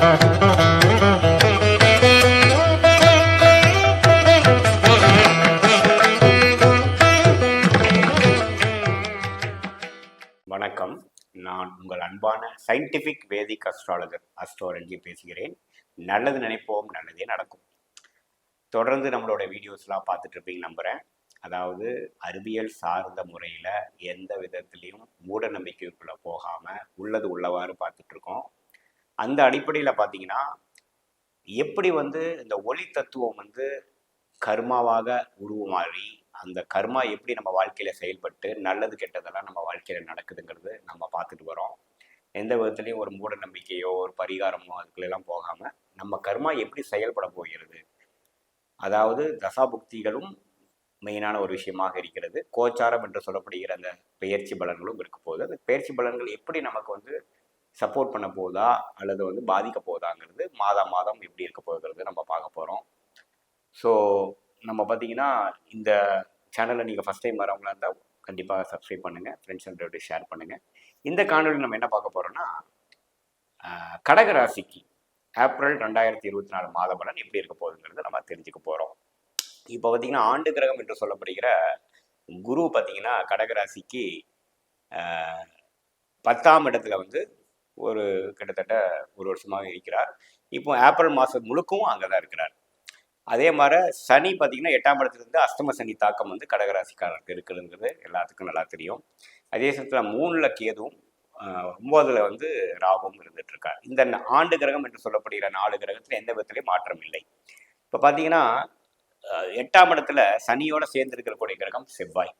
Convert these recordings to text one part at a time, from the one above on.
வணக்கம். நான் உங்கள் அன்பான சயின்டிஃபிக் வேதிக் அஸ்ட்ராலஜர் அஸ்ட்ரோலஜி பேசுகிறேன். நல்லது நினைப்போம் நல்லதே நடக்கும். தொடர்ந்து நம்மளோட வீடியோஸ்லாம் பார்த்துட்ருப்பீங்க நம்புகிறேன் அதாவது அறிவியல் சார்ந்த முறையில் எந்த விதத்துலேயும் மூட நம்பிக்கைக்குள்ளே போகாமல் உள்ளது உள்ளவாறு பார்த்துட்ருக்கோம் அந்த அடிப்படையில் பார்த்தீங்கன்னா எப்படி வந்து இந்த ஒளி தத்துவம் வந்து கர்மாவாக உருவமாறி அந்த கர்மா எப்படி நம்ம வாழ்க்கையில் செயல்பட்டு நல்லது கெட்டதெல்லாம் நம்ம வாழ்க்கையில் நடக்குதுங்கிறது நம்ம பார்த்துட்டு வரோம். எந்த விதத்துலையும் ஒரு மூட நம்பிக்கையோ ஒரு பரிகாரமோ அதுக்குள்ளெல்லாம் போகாமல் நம்ம கர்மா எப்படி செயல்பட போகிறது? அதாவது தசாபுக்திகளும் மெயினான ஒரு விஷயமாக இருக்கிறது. கோச்சாரம் என்று சொல்லப்படுகிற அந்த பெயர்ச்சி பலன்களும் இருக்கும் போகுது. அந்த பெயர்ச்சி பலன்கள் எப்படி நமக்கு வந்து சப்போர்ட் பண்ண போதா அல்லது வந்து பாதிக்க போகுதாங்கிறது மாதம் மாதம் எப்படி இருக்க போகிறது நம்ம பார்க்க போகிறோம் ஸோ நம்ம பார்த்தீங்கன்னா இந்த சேனலை நீங்கள் ஃபஸ்ட் டைம் வரவங்களா இருந்தால் கண்டிப்பாக சப்ஸ்கிரைப் பண்ணுங்கள் ஃப்ரெண்ட்ஸ் அண்ட் ஷேர் பண்ணுங்கள் இந்த காணொலி நம்ம என்ன பார்க்க போகிறோம்னா கடக ராசிக்கு ஏப்ரல் ரெண்டாயிரத்தி இருபத்தி நாலு மாத பலன் எப்படி இருக்க போகுதுங்கிறத நம்ம தெரிஞ்சுக்க போகிறோம் இப்போ பார்த்தீங்கன்னா ஆண்டு கிரகம் என்று சொல்லப்படுகிற குரு பார்த்தீங்கன்னா கடகராசிக்கு பத்தாம் இடத்துல வந்து ஒரு கிட்டத்தட்ட ஒரு வருஷமாக இருக்கிறார். இப்போ ஏப்ரல் மாதம் முழுக்கவும் அங்கே தான் இருக்கிறார். அதே மாதிரி சனி பார்த்தீங்கன்னா எட்டாம் இடத்துலேருந்து அஷ்டம சனி தாக்கம் வந்து கடகராசிக்காரருக்கு இருக்குதுங்கிறது எல்லாத்துக்கும் நல்லா தெரியும். அதே சமயத்தில் மூணில் கேதுவும் ஒம்போதில் வந்து ராகும் இருந்துகிட்ருக்கார் இந்த ஆண்டு கிரகம் என்று சொல்லப்படுகிற நாலு கிரகத்தில் எந்த விதத்துலேயும் மாற்றம் இல்லை. இப்போ பார்த்தீங்கன்னா எட்டாம் இடத்துல சனியோட சேர்ந்து இருக்கக்கூடிய கிரகம் செவ்வாய்.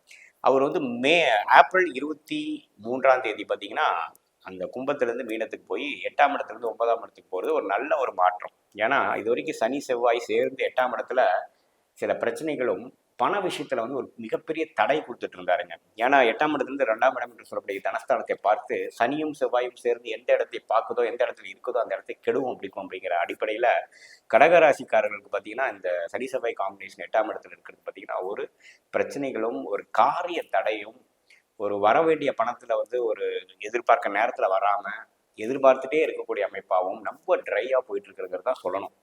அவர் வந்து மே ஏப்ரல் இருபத்தி மூன்றாம் தேதி பார்த்தீங்கன்னா அந்த கும்பத்திலேருந்து மீனத்துக்கு போய் எட்டாம் இடத்துலேருந்து ஒன்பதாம் இடத்துக்கு போகிறது ஒரு நல்ல ஒரு மாற்றம். ஏன்னா இது வரைக்கும் சனி செவ்வாய் சேர்ந்து எட்டாம் இடத்துல சில பிரச்சனைகளும் பண விஷயத்தில் வந்து ஒரு மிகப்பெரிய தடை கொடுத்துட்டு இருந்தாருங்க. ஏன்னா எட்டாம் இடத்துலேருந்து ரெண்டாம் இடம் என்று சொல்லக்கூடிய தனஸ்தானத்தை பார்த்து சனியும் செவ்வாயும் சேர்ந்து எந்த இடத்தை பார்க்குதோ எந்த இடத்துல இருக்குதோ அந்த இடத்தை கெடுவோம் பிடிக்கும் அப்படிங்கிற அடிப்படையில் கடகராசிக்காரர்களுக்கு பார்த்தீங்கன்னா இந்த சனி செவ்வாய் காம்பினேஷன் எட்டாம் இடத்துல இருக்கிறது பார்த்தீங்கன்னா ஒரு பிரச்சனைகளும் ஒரு காரிய தடையும் ஒரு வர வேண்டிய பணத்துல வந்து ஒரு எதிர்பார்க்க நேரத்துல வராம எதிர்பார்த்துட்டே இருக்கக்கூடிய அமைப்பாகவும் ரொம்ப ட்ரையா போயிட்டு இருக்கிறது தான் சொல்லணும்.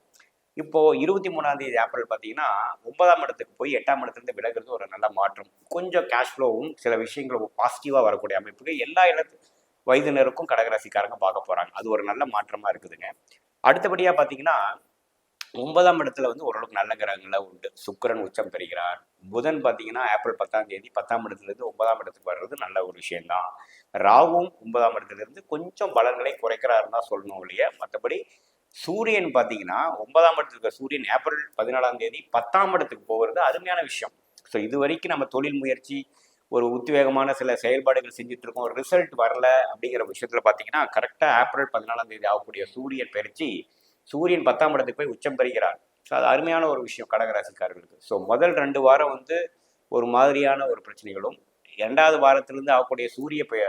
இப்போ இருபத்தி மூணாம் தேதி ஏப்ரல் பார்த்தீங்கன்னா ஒன்பதாம் இடத்துக்கு போய் எட்டாம் இடத்துலேருந்து விலகிறது ஒரு நல்ல மாற்றம். கொஞ்சம் கேஷ் ஃப்ளோவும் சில விஷயங்களும் பாசிட்டிவாக வரக்கூடிய அமைப்புக்கு எல்லா இடத்து வயதினருக்கும் கடகராசிக்காரங்க பார்க்க போறாங்க. அது ஒரு நல்ல மாற்றமா இருக்குதுங்க. அடுத்தபடியாக பார்த்தீங்கன்னா ஒன்பதாம் இடத்துல வந்து ஓரளவுக்கு நல்ல கிரகங்களை உண்டு. சுக்கிரன் உச்சம் பெறுகிறார். புதன் பார்த்தீங்கன்னா ஏப்ரல் பத்தாம் தேதி பத்தாம் இடத்துலேருந்து ஒன்பதாம் இடத்துக்கு வர்றது நல்ல ஒரு விஷயம்தான். ராவும் ஒன்பதாம் இடத்துல இருந்து கொஞ்சம் பலன்களை குறைக்கிறாருன்னு தான் சொல்லணும் இல்லையா மற்றபடி சூரியன் பார்த்தீங்கன்னா ஒன்பதாம் இடத்துக்கு இருக்க சூரியன் ஏப்ரல் பதினாலாம் தேதி பத்தாம் இடத்துக்கு போகிறது அருமையான விஷயம். ஸோ இது வரைக்கும் நம்ம தொழில் முயற்சி ஒரு உத்வேகமான சில செயல்பாடுகள் செஞ்சுட்டு இருக்கோம் ரிசல்ட் வரல அப்படிங்கிற விஷயத்துல பார்த்தீங்கன்னா கரெக்டாக ஏப்ரல் பதினாலாம் தேதி ஆகக்கூடிய சூரியன் பயிற்சி சூரியன் பத்தாம் இடத்துக்கு போய் உச்சம் பெறுகிறார். ஸோ அது அருமையான ஒரு விஷயம் கடகராசிக்காரர்களுக்கு. ஸோ முதல் ரெண்டு வாரம் வந்து ஒரு மாதிரியான ஒரு பிரச்சனைகளும் இரண்டாவது வாரத்திலிருந்து ஆகக்கூடிய சூரிய பெய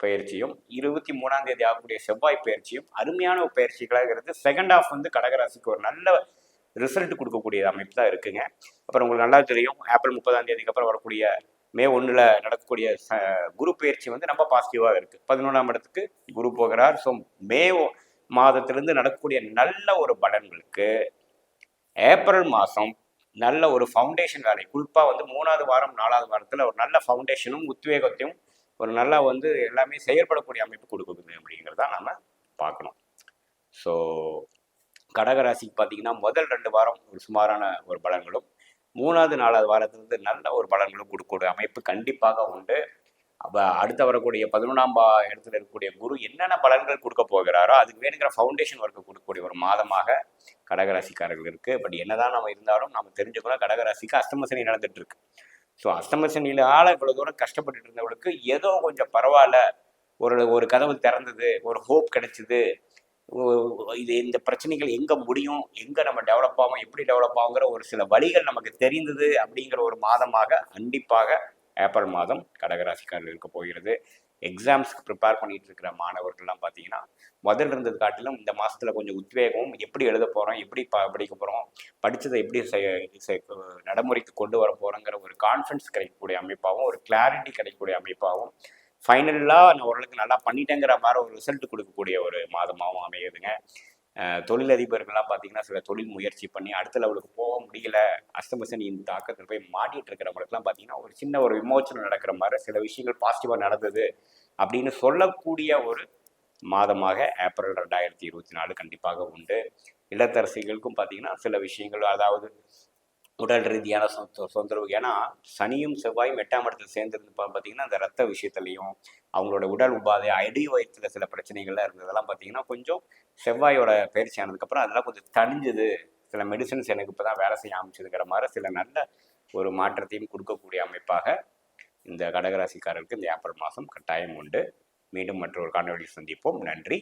பயிற்சியும் இருபத்தி மூணாம் தேதி ஆகக்கூடிய செவ்வாய் பயிற்சியும் அருமையான ஒரு பயிற்சிகளாக செகண்ட் ஆஃப் வந்து கடகராசிக்கு ஒரு நல்ல ரிசல்ட் கொடுக்கக்கூடிய அமைப்பு தான் இருக்குங்க. அப்புறம் உங்களுக்கு நல்லா தெரியும் ஏப்ரல் முப்பதாம் தேதிக்கு அப்புறம் வரக்கூடிய மே ஒன்றில் நடக்கக்கூடிய குரு பயிற்சி வந்து ரொம்ப பாசிட்டிவாக இருக்குது பதினொன்றாம் இடத்துக்கு குரு போகிறார். ஸோ மே மாதத்திலிருந்து நடக்கக்கூடிய நல்ல ஒரு பலன்களுக்கு ஏப்ரல் மாதம் நல்ல ஒரு ஃபவுண்டேஷன் வேலை. குறிப்பாக வந்து மூணாவது வாரம் நாலாவது வாரத்தில் ஒரு நல்ல ஃபவுண்டேஷனும் உத்வேகத்தையும் ஒரு நல்லா வந்து எல்லாமே செயல்படக்கூடிய அமைப்பு கொடுக்குது அப்படிங்கிறத நாம் பார்க்கணும். ஸோ கடகராசிக்கு பார்த்தீங்கன்னா முதல் ரெண்டு வாரம் ஒரு சுமாரான ஒரு பலன்களும் மூணாவது நாலாவது வாரத்திலிருந்து நல்ல ஒரு பலன்களும் கொடுக்கக்கூடிய அமைப்பு கண்டிப்பாக உண்டு. அப்போ அடுத்து வரக்கூடிய பதினொன்றாம் பா இடத்துல இருக்கக்கூடிய குரு என்னென்ன பலன்கள் கொடுக்க போகிறாரோ அதுக்கு வேணுங்கிற ஃபவுண்டேஷன் ஒர்க்கு கொடுக்கக்கூடிய ஒரு மாதமாக கடகராசிக்காரர்கள் இருக்குது பட் என்னதான் நம்ம இருந்தாலும் நம்ம தெரிஞ்சுக்கணும் கடகராசிக்கு அஸ்தமசனி நடந்துட்டு இருக்கு ஸோ அஷ்டம இவ்வளோ தூரம் கஷ்டப்பட்டுட்டு இருந்தவங்களுக்கு ஏதோ கொஞ்சம் பரவாயில்ல. ஒரு ஒரு கதவு திறந்தது ஒரு ஹோப் கிடைச்சிது. இது இந்த பிரச்சனைகள் எங்கே முடியும் எங்கே நம்ம டெவலப் ஆகும் எப்படி டெவலப் ஆகுங்கிற ஒரு சில வழிகள் நமக்கு தெரிந்தது அப்படிங்கிற ஒரு மாதமாக கண்டிப்பாக ஏப்ரல் மாதம் கடகராசிக்காரர்கள் இருக்க போகிறது. எக்ஸாம்ஸ்க்கு ப்ரிப்பேர் பண்ணிட்டு இருக்கிற மாணவர்கள்லாம் பார்த்தீங்கன்னா முதல்ல இருந்தது காட்டிலும் இந்த மாதத்தில் கொஞ்சம் உத்வேகம் எப்படி எழுத போகிறோம் எப்படி ப படிக்க போகிறோம் படித்ததை எப்படி நடைமுறைக்கு கொண்டு வர போகிறோங்கிற ஒரு கான்ஃபிடன்ஸ் கிடைக்கக்கூடிய அமைப்பாகவும் ஒரு கிளாரிட்டி கிடைக்கக்கூடிய அமைப்பாகவும் ஃபைனலாக நான் ஓரளவுக்கு நல்லா பண்ணிட்டேங்கிற மாதிரி ஒரு ரிசல்ட் கொடுக்கக்கூடிய ஒரு மாதமாகவும் அமையுதுங்க. தொழிலதிபர்கள்லாம் பார்த்தீங்கன்னா சில தொழில் முயற்சி பண்ணி அடுத்த லெவலுக்கு போக முடியல. அஷ்டமசனியின் தாக்கத்தில் போய் மாட்டிட்டு இருக்கிறவங்களுக்குலாம் பார்த்தீங்கன்னா ஒரு சின்ன ஒரு விமோச்சனம் நடக்கிற மாதிரி சில விஷயங்கள் பாசிட்டிவாக நடந்தது அப்படின்னு சொல்லக்கூடிய ஒரு மாதமாக ஏப்ரல் ரெண்டாயிரத்தி இருபத்தி நாலு கண்டிப்பாக உண்டு. இல்லத்தரசிகளுக்கும் பார்த்தீங்கன்னா சில விஷயங்கள் அதாவது உடல் ரீதியான சொந்த தொந்தரவு. ஏன்னா சனியும் செவ்வாயும் எட்டாம் இடத்துல சேர்ந்துருந்து பார்த்தீங்கன்னா அந்த ரத்த விஷயத்துலையும் அவங்களோட உடல் உபாதை அடி வயிற்றுல சில பிரச்சனைகள்லாம் இருந்ததெல்லாம் பார்த்தீங்கன்னா கொஞ்சம் செவ்வாயோட பயிற்சி ஆனதுக்கப்புறம் அதெல்லாம் கொஞ்சம் தணிஞ்சது. சில மெடிசன்ஸ் எனக்கு இப்போ தான் வேலை செய்ய ஆரம்பிச்சதுங்கிற மாதிரி சில நல்ல ஒரு மாற்றத்தையும் கொடுக்கக்கூடிய அமைப்பாக இந்த கடகராசிக்காரருக்கு இந்த ஏப்ரல் மாதம் கட்டாயம் உண்டு. மீண்டும் மற்றொரு காணொலியில் சந்திப்போம். நன்றி.